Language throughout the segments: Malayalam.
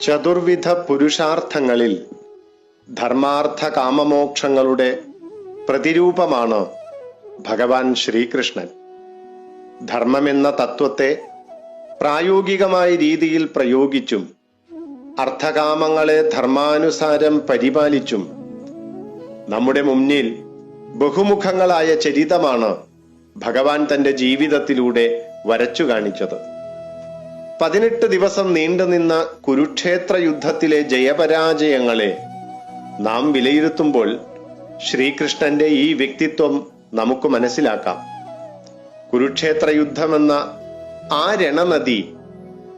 ചതുർവിധ പുരുഷാർത്ഥങ്ങളിൽ ധർമാർത്ഥ കാമമോക്ഷങ്ങളുടെ പ്രതിരൂപമാണ് ഭഗവാൻ ശ്രീകൃഷ്ണൻ. ധർമ്മമെന്ന തത്വത്തെ പ്രായോഗികമായ രീതിയിൽ പ്രയോഗിച്ചും അർത്ഥകാമങ്ങളെ ധർമാനുസാരം പരിപാലിച്ചും നമ്മുടെ മുന്നിൽ ബഹുമുഖങ്ങളായ ചരിതമാണ് ഭഗവാൻ തന്റെ ജീവിതത്തിലൂടെ വരച്ചു കാണിച്ചത്. പതിനെട്ട് ദിവസം നീണ്ടുനിന്ന കുരുക്ഷേത്ര യുദ്ധത്തിലെ ജയപരാജയങ്ങളെ നാം വിലയിരുത്തുമ്പോൾ ശ്രീകൃഷ്ണന്റെ ഈ വ്യക്തിത്വം നമുക്ക് മനസ്സിലാക്കാം. കുരുക്ഷേത്ര യുദ്ധമെന്ന ആ രണനദി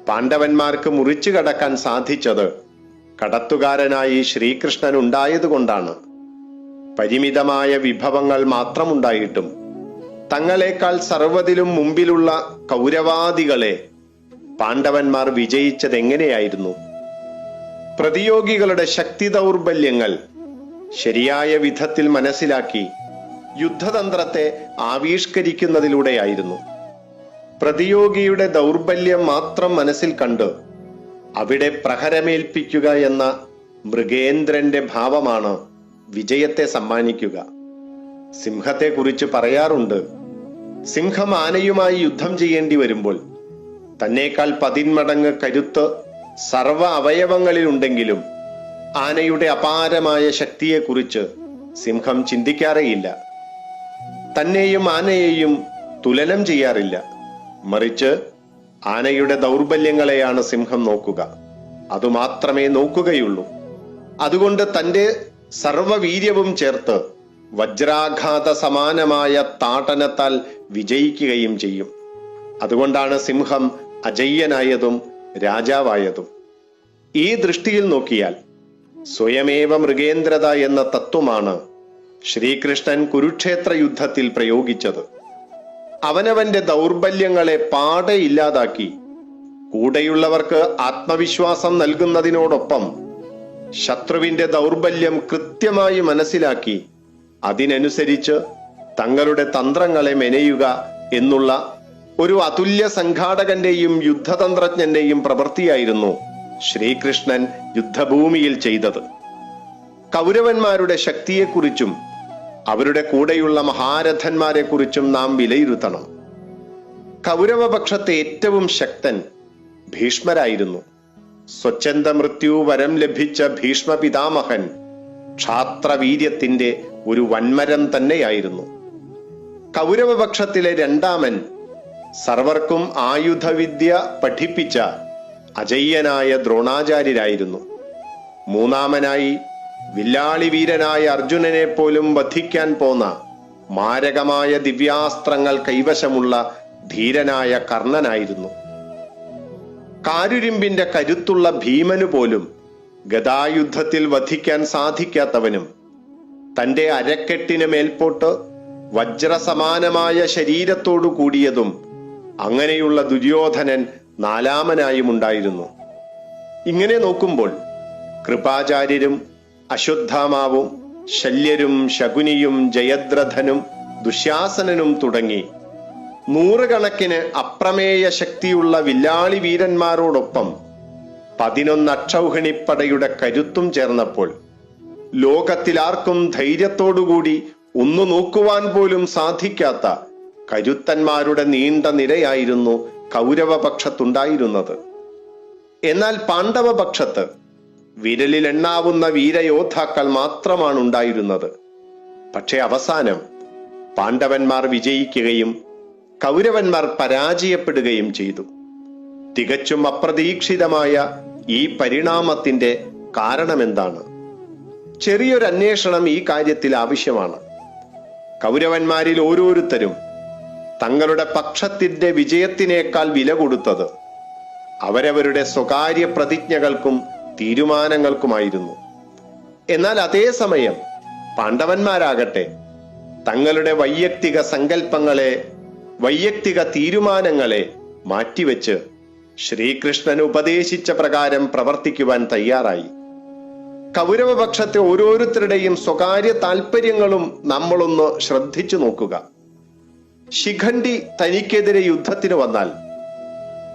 പാണ്ഡവന്മാർക്ക് മുറിച്ചു കടക്കാൻ സാധിച്ചത് കടത്തുകാരനായി ശ്രീകൃഷ്ണൻ ഉണ്ടായതുകൊണ്ടാണ് പരിമിതമായ വിഭവങ്ങൾ മാത്രമുണ്ടായിട്ടും തങ്ങളെക്കാൾ സർവതിലും മുമ്പിലുള്ള കൗരവാദികളെ പാണ്ഡവന്മാർ വിജയിച്ചത് എങ്ങനെയായിരുന്നു പ്രതിയോഗികളുടെ ശക്തി ദൗർബല്യങ്ങൾ ശരിയായ വിധത്തിൽ മനസ്സിലാക്കി യുദ്ധതന്ത്രത്തെ ആവിഷ്കരിക്കുന്നതിലൂടെയായിരുന്നു. പ്രതിയോഗിയുടെ ദൗർബല്യം മാത്രം മനസ്സിൽ കണ്ട് അവിടെ പ്രഹരമേൽപ്പിക്കുക എന്ന മൃഗേന്ദ്രന്റെ ഭാവമാണ് വിജയത്തെ സമ്മാനിക്കുക. സിംഹത്തെക്കുറിച്ച് പറയാറുണ്ട് സിംഹം ആനയുമായി യുദ്ധം ചെയ്യേണ്ടി വരുമ്പോൾ തന്നേക്കാൾ പതിന്മടങ്ങ് കരുത്ത് സർവ അവയവങ്ങളിലുണ്ടെങ്കിലും ആനയുടെ അപാരമായ ശക്തിയെക്കുറിച്ച് സിംഹം ചിന്തിക്കാറേയില്ല. തന്നെയും ആനയെയും തുലനം ചെയ്യാറില്ല. മറിച്ച് ആനയുടെ ദൗർബല്യങ്ങളെയാണ് സിംഹം നോക്കുക. അതുമാത്രമേ നോക്കുകയുള്ളൂ. അതുകൊണ്ട് തന്റെ സർവവീര്യവും ചേർത്ത് വജ്രാഘാത സമാനമായ താടനത്താൽ വിജയിക്കുകയും ചെയ്യും. അതുകൊണ്ടാണ് സിംഹം അജയ്യനായതും രാജാവായതും. ഈ ദൃഷ്ടിയിൽ നോക്കിയാൽ സ്വയമേവ മൃഗേന്ദ്രത എന്ന തത്വമാണ് ശ്രീകൃഷ്ണൻ കുരുക്ഷേത്ര യുദ്ധത്തിൽ പ്രയോഗിച്ചത്. അവനവന്റെ ദൗർബല്യങ്ങളെ പാടെ ഇല്ലാതാക്കി കൂടെയുള്ളവർക്ക് ആത്മവിശ്വാസം നൽകുന്നതിനോടൊപ്പം ശത്രുവിന്റെ ദൗർബല്യം കൃത്യമായി മനസ്സിലാക്കി അതിനനുസരിച്ച് തങ്ങളുടെ തന്ത്രങ്ങളെ മെനയുക എന്നുള്ള ഒരു അതുല്യ സംഘാടകന്റെയും യുദ്ധതന്ത്രജ്ഞന്റെയും പ്രവൃത്തിയായിരുന്നു ശ്രീകൃഷ്ണൻ യുദ്ധഭൂമിയിൽ ചെയ്തത്. കൗരവന്മാരുടെ ശക്തിയെക്കുറിച്ചും അവരുടെ കൂടെയുള്ള മഹാരഥന്മാരെക്കുറിച്ചും നാം വിലയിരുത്തണം. കൗരവപക്ഷത്തെ ഏറ്റവും ശക്തൻ ഭീഷ്മരായിരുന്നു. സ്വച്ഛന്ത മൃത്യു വരം ലഭിച്ച ഭീഷ്മ പിതാമഹൻ ക്ഷാത്രവീര്യത്തിന്റെ ഒരു വന്മരം തന്നെയായിരുന്നു. കൗരവപക്ഷത്തിലെ രണ്ടാമൻ സർവർക്കും ആയുധവിദ്യ പഠിപ്പിച്ച അജയ്യനായ ദ്രോണാചാര്യരായിരുന്നു. മൂന്നാമനായി വില്ലാളി വീരനായ അർജുനനെ പോലും വധിക്കാൻ പോന്ന മാരകമായ ദിവ്യാസ്ത്രങ്ങൾ കൈവശമുള്ള ധീരനായ കർണനായിരുന്നു. കാരുരിമ്പിന്റെ കരുത്തുള്ള ഭീമനു പോലും ഗതായുദ്ധത്തിൽ വധിക്കാൻ സാധിക്കാത്തവനും തന്റെ അരക്കെട്ടിന് മേൽപോട്ട് വജ്രസമാനമായ ശരീരത്തോടു കൂടിയതും അങ്ങനെയുള്ള ദുര്യോധനൻ നാലാമനായും ഉണ്ടായിരുന്നു. ഇങ്ങനെ നോക്കുമ്പോൾ കൃപാചാര്യരും അശ്വത്ഥാമാവും ശല്യരും ശകുനിയും ജയദ്രഥനും ദുശാസനനും തുടങ്ങി. നൂറുകണക്കിന് അപ്രമേയ ശക്തിയുള്ള വില്ലാളി വീരന്മാരോടൊപ്പം പതിനൊന്ന് അക്ഷൗഹിണിപ്പടയുടെ കരുത്തും ചേർന്നപ്പോൾ ലോകത്തിലാർക്കും ധൈര്യത്തോടുകൂടി ഒന്നു നോക്കുവാൻ പോലും സാധിക്കാത്ത കരുത്തന്മാരുടെ നീണ്ട നിരയായിരുന്നു കൗരവപക്ഷത്തുണ്ടായിരുന്നത്. എന്നാൽ പാണ്ഡവപക്ഷത്ത് വിരലിലെണ്ണാവുന്ന വീരയോദ്ധാക്കൾ മാത്രമാണ് ഉണ്ടായിരുന്നത് പക്ഷെ അവസാനം പാണ്ഡവന്മാർ വിജയിക്കുകയും കൗരവന്മാർ പരാജയപ്പെടുകയും ചെയ്തു. തികച്ചും അപ്രതീക്ഷിതമായ ഈ പരിണാമത്തിന്റെ കാരണമെന്താണ്? ചെറിയൊരു അന്വേഷണം ഈ കാര്യത്തിൽ ആവശ്യമാണ്. കൗരവന്മാരിൽ ഓരോരുത്തരും തങ്ങളുടെ പക്ഷത്തിന്റെ വിജയത്തിനേക്കാൾ വില കൊടുത്തത് അവരവരുടെ സ്വകാര്യ പ്രതിജ്ഞകൾക്കും തീരുമാനങ്ങൾക്കുമായിരുന്നു. എന്നാൽ അതേസമയം പാണ്ഡവന്മാരാകട്ടെ തങ്ങളുടെ വൈയക്തിക സങ്കല്പങ്ങളെ വൈയക്തിക തീരുമാനങ്ങളെ മാറ്റിവെച്ച് ശ്രീകൃഷ്ണൻ ഉപദേശിച്ച പ്രകാരം പ്രവർത്തിക്കുവാൻ തയ്യാറായി. കൗരവപക്ഷത്തെ ഓരോരുത്തരുടെയും സ്വകാര്യ താല്പര്യങ്ങളും നമ്മളൊന്ന് ശ്രദ്ധിച്ചു നോക്കുക. ശിഖണ്ഡി തനിക്കെതിരെ യുദ്ധത്തിന് വന്നാൽ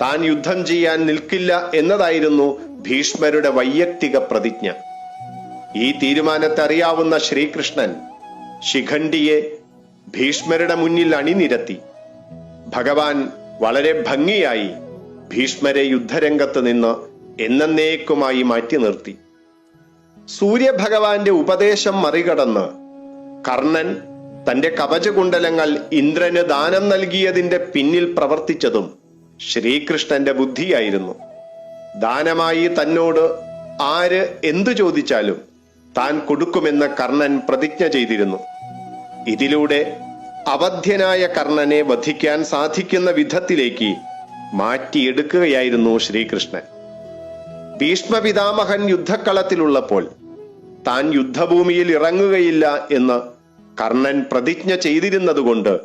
താൻ യുദ്ധം ചെയ്യാൻ നിൽക്കില്ല എന്നതായിരുന്നു ഭീഷ്മരുടെ വൈയക്തിക പ്രതിജ്ഞ. ഈ തീരുമാനത്തെ അറിയാവുന്ന ശ്രീകൃഷ്ണൻ ശിഖണ്ഡിയെ ഭീഷ്മരുടെ മുന്നിൽ അണിനിരത്തി. ഭഗവാൻ വളരെ ഭംഗിയായി ഭീഷ്മരെ യുദ്ധരംഗത്ത് നിന്ന് എന്നേക്കുമായി മാറ്റി നിർത്തി. സൂര്യഭഗവാന്റെ ഉപദേശം മറികടന്ന് കർണൻ തന്റെ കവചകുണ്ടലങ്ങൾ ഇന്ദ്രന് ദാനം നൽകിയതിന്റെ പിന്നിൽ പ്രവർത്തിച്ചതും ശ്രീകൃഷ്ണന്റെ ബുദ്ധിയായിരുന്നു. ദാനമായി തന്നോട് ആര് എന്തു ചോദിച്ചാലും താൻ കൊടുക്കുമെന്ന് കർണൻ പ്രതിജ്ഞ ചെയ്തിരുന്നു. ഇതിലൂടെ അവധ്യനായ കർണനെ വധിക്കാൻ സാധിക്കുന്ന വിധത്തിലേക്ക് മാറ്റിയെടുക്കുകയായിരുന്നു ശ്രീകൃഷ്ണൻ. ഭീഷ്മപിതാമഹൻ യുദ്ധക്കളത്തിലുള്ളപ്പോൾ താൻ യുദ്ധഭൂമിയിൽ ഇറങ്ങുകയില്ല എന്ന് കർണൻ പ്രതിജ്ഞ ചെയ്തിരുന്നതുകൊണ്ട്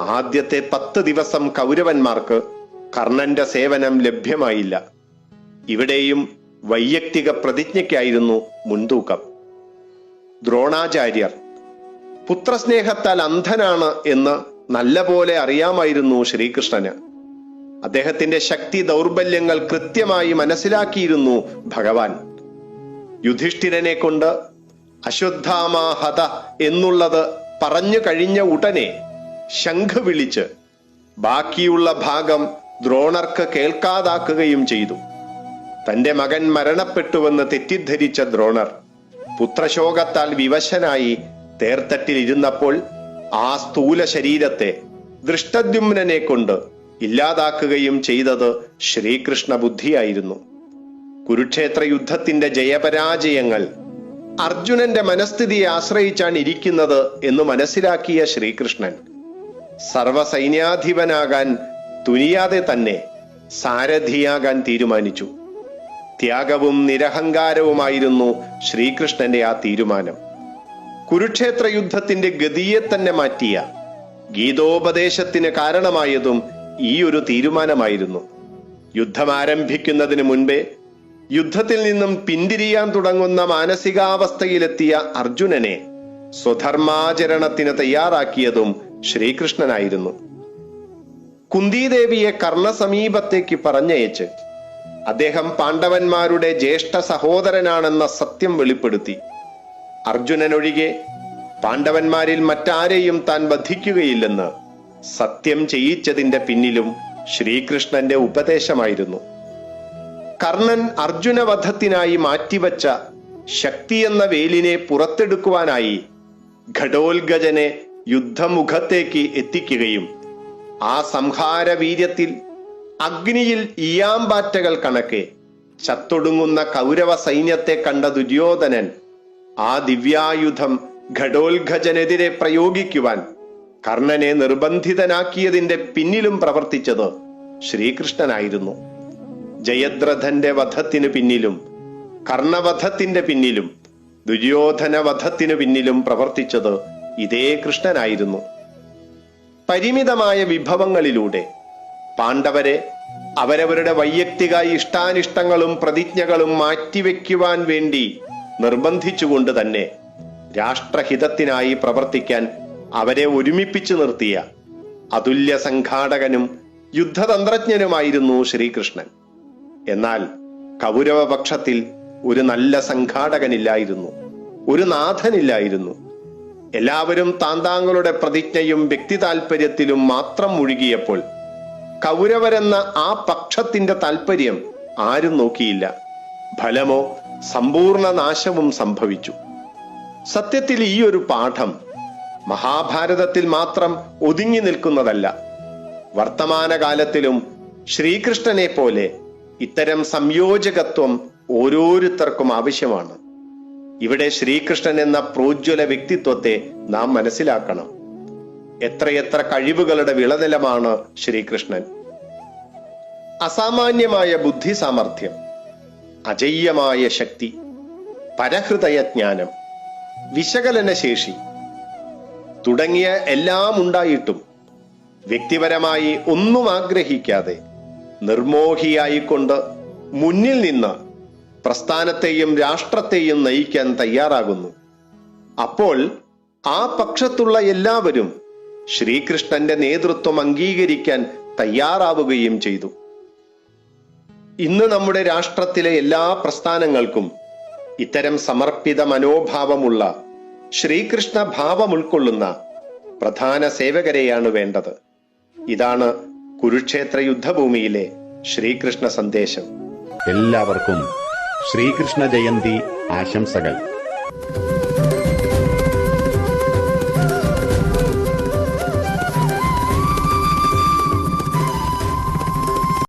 ആദ്യത്തെ പത്ത് ദിവസം കൗരവന്മാർക്ക് കർണന്റെ സേവനം ലഭ്യമായില്ല. ഇവിടെയും വൈയക്തിക പ്രതിജ്ഞയ്ക്കായിരുന്നു മുൻതൂക്കം. ദ്രോണാചാര്യർ പുത്രസ്നേഹത്താൽ അന്ധനാണ് എന്ന് നല്ലപോലെ അറിയാമായിരുന്നു ശ്രീകൃഷ്ണന്. അദ്ദേഹത്തിന്റെ ശക്തി ദൗർബല്യങ്ങൾ കൃത്യമായി മനസ്സിലാക്കിയിരുന്നു ഭഗവാൻ. യുധിഷ്ഠിരനെ കൊണ്ട് അശ്വത്ഥാമാഹത എന്നുള്ളത് പറഞ്ഞു കഴിഞ്ഞ ഉടനെ ശംഖ് വിളിച്ച് ബാക്കിയുള്ള ഭാഗം ദ്രോണർക്ക് കേൾക്കാതാക്കുകയും ചെയ്തു. തന്റെ മകൻ മരണപ്പെട്ടുവെന്ന് തെറ്റിദ്ധരിച്ച ദ്രോണർ പുത്രശോകത്താൽ വിവശനായി തേർത്തട്ടിലിരുന്നപ്പോൾ ആ സ്ഥൂല ശരീരത്തെ ദൃഷ്ടദ്യുമ്നനെ കൊണ്ട് ഇല്ലാതാക്കുകയും ചെയ്തത് ശ്രീകൃഷ്ണ ബുദ്ധിയായിരുന്നു കുരുക്ഷേത്ര യുദ്ധത്തിന്റെ ജയപരാജയങ്ങൾ അർജുനന്റെ മനസ്ഥിതിയെ ആശ്രയിച്ചാണ് ഇരിക്കുന്നത് എന്ന് മനസ്സിലാക്കിയ ശ്രീകൃഷ്ണൻ. സർവസൈന്യാധിപനാകാൻ തുനിയാതെ തന്നെ സാരഥിയാകാൻ തീരുമാനിച്ചു. ത്യാഗവും നിരഹങ്കാരവുമായിരുന്നു ശ്രീകൃഷ്ണന്റെ ആ തീരുമാനം. കുരുക്ഷേത്ര യുദ്ധത്തിന്റെ ഗതിയെ തന്നെ മാറ്റിയ ഗീതോപദേശത്തിന് കാരണമായതും ഈ ഒരു തീരുമാനമായിരുന്നു. യുദ്ധം ആരംഭിക്കുന്നതിന് മുൻപേ യുദ്ധത്തിൽ നിന്നും പിന്തിരിയാൻ തുടങ്ങുന്ന മാനസികാവസ്ഥയിലെത്തിയ അർജുനനെ സ്വധർമാചരണത്തിന് തയ്യാറാക്കിയതും ശ്രീകൃഷ്ണനായിരുന്നു. കുന്തിദേവിയെ കർണസമീപത്തേക്ക് പറഞ്ഞയച്ച് അദ്ദേഹം പാണ്ഡവന്മാരുടെ ജ്യേഷ്ഠ സഹോദരനാണെന്ന സത്യം വെളിപ്പെടുത്തി. അർജുനനൊഴികെ പാണ്ഡവന്മാരിൽ മറ്റാരെയും താൻ വധിക്കുകയില്ലെന്ന് സത്യം ചെയ്യിച്ചതിന്റെ പിന്നിലും ശ്രീകൃഷ്ണന്റെ ഉപദേശമായിരുന്നു. കർണൻ അർജുനവധത്തിനായി മാറ്റിവച്ച ശക്തി എന്ന വേലിനെ പുറത്തെടുക്കുവാനായി ഘടോൽഗജനെ യുദ്ധമുഖത്തേക്ക് എത്തിക്കുകയും ആ സംഹാര വീര്യത്തിൽ അഗ്നിയിൽ ഇയാമ്പാറ്റകൾ കണക്കെ ചത്തൊടുങ്ങുന്ന കൗരവ സൈന്യത്തെ കണ്ട ദുര്യോധനൻ ആ ദിവ്യായുധം ഘടോൽഘജനെതിരെ പ്രയോഗിക്കുവാൻ കർണനെ നിർബന്ധിതനാക്കിയതിന്റെ പിന്നിലും പ്രവർത്തിച്ചത് ശ്രീകൃഷ്ണനായിരുന്നു. ജയദ്രഥന്റെ വധത്തിനു പിന്നിലും കർണവധത്തിന്റെ പിന്നിലും ദുര്യോധന വധത്തിനു പിന്നിലും പ്രവർത്തിച്ചത് ഇതേ കൃഷ്ണനായിരുന്നു. പരിമിതമായ വിഭവങ്ങളിലൂടെ പാണ്ഡവരെ അവരവരുടെ വൈയക്തിക ഇഷ്ടാനിഷ്ടങ്ങളും പ്രതിജ്ഞകളും മാറ്റിവെക്കുവാൻ വേണ്ടി നിർബന്ധിച്ചുകൊണ്ട് തന്നെ രാഷ്ട്രഹിതത്തിനായി പ്രവർത്തിക്കാൻ അവരെ ഒരുമിപ്പിച്ചു നിർത്തിയ അതുല്യ സംഘാടകനും യുദ്ധതന്ത്രജ്ഞനുമായിരുന്നു ശ്രീകൃഷ്ണൻ. എന്നാൽ കൗരവപക്ഷത്തിൽ ഒരു നല്ല സംഘാടകനില്ലായിരുന്നു ഒരു നാഥനില്ലായിരുന്നു. എല്ലാവരും താന്താങ്ങളുടെ പ്രതിജ്ഞയും വ്യക്തി താല്പര്യത്തിലും മാത്രം മുഴുകിയപ്പോൾ കൗരവരെന്ന ആ പക്ഷത്തിന്റെ താല്പര്യം ആരും നോക്കിയില്ല. ഫലമോ സമ്പൂർണ നാശവും സംഭവിച്ചു. സത്യത്തിൽ ഈ ഒരു പാഠം മഹാഭാരതത്തിൽ മാത്രം ഒതുങ്ങി നിൽക്കുന്നതല്ല. വർത്തമാനകാലത്തിലും ശ്രീകൃഷ്ണനെ പോലെ ഇത്തരം സംയോജകത്വം ഓരോരുത്തർക്കും ആവശ്യമാണ്. ഇവിടെ ശ്രീകൃഷ്ണൻ എന്ന പ്രോജ്വല വ്യക്തിത്വത്തെ നാം മനസ്സിലാക്കണം. എത്രയെത്ര കഴിവുകളുടെ വിളനിലമാണ് ശ്രീകൃഷ്ണൻ. അസാമാന്യമായ ബുദ്ധി സാമർഥ്യം അജയ്യമായ ശക്തി പരഹൃദയജ്ഞാനം വിശകലന ശേഷി തുടങ്ങിയ എല്ലാം ഉണ്ടായിട്ടും വ്യക്തിപരമായി ഒന്നും ആഗ്രഹിക്കാതെ നിർമോഹിയായിക്കൊണ്ട് മുന്നിൽ നിന്ന് പ്രസ്ഥാനത്തെയും രാഷ്ട്രത്തെയും നയിക്കാൻ തയ്യാറാകുന്നു. അപ്പോൾ ആ പക്ഷത്തുള്ള എല്ലാവരും ശ്രീകൃഷ്ണന്റെ നേതൃത്വം അംഗീകരിക്കാൻ തയ്യാറാവുകയും ചെയ്തു. ഇന്ന് നമ്മുടെ രാഷ്ട്രത്തിലെ എല്ലാ പ്രസ്ഥാനങ്ങൾക്കും ഇത്തരം സമർപ്പിത മനോഭാവമുള്ള ശ്രീകൃഷ്ണ ഭാവം ഉൾക്കൊള്ളുന്ന പ്രധാന സേവകരെയാണ് വേണ്ടത്. ഇതാണ് കുരുക്ഷേത്ര യുദ്ധഭൂമിയിലെ ശ്രീകൃഷ്ണ സന്ദേശം. എല്ലാവർക്കും ശ്രീകൃഷ്ണ ജയന്തി ആശംസകൾ.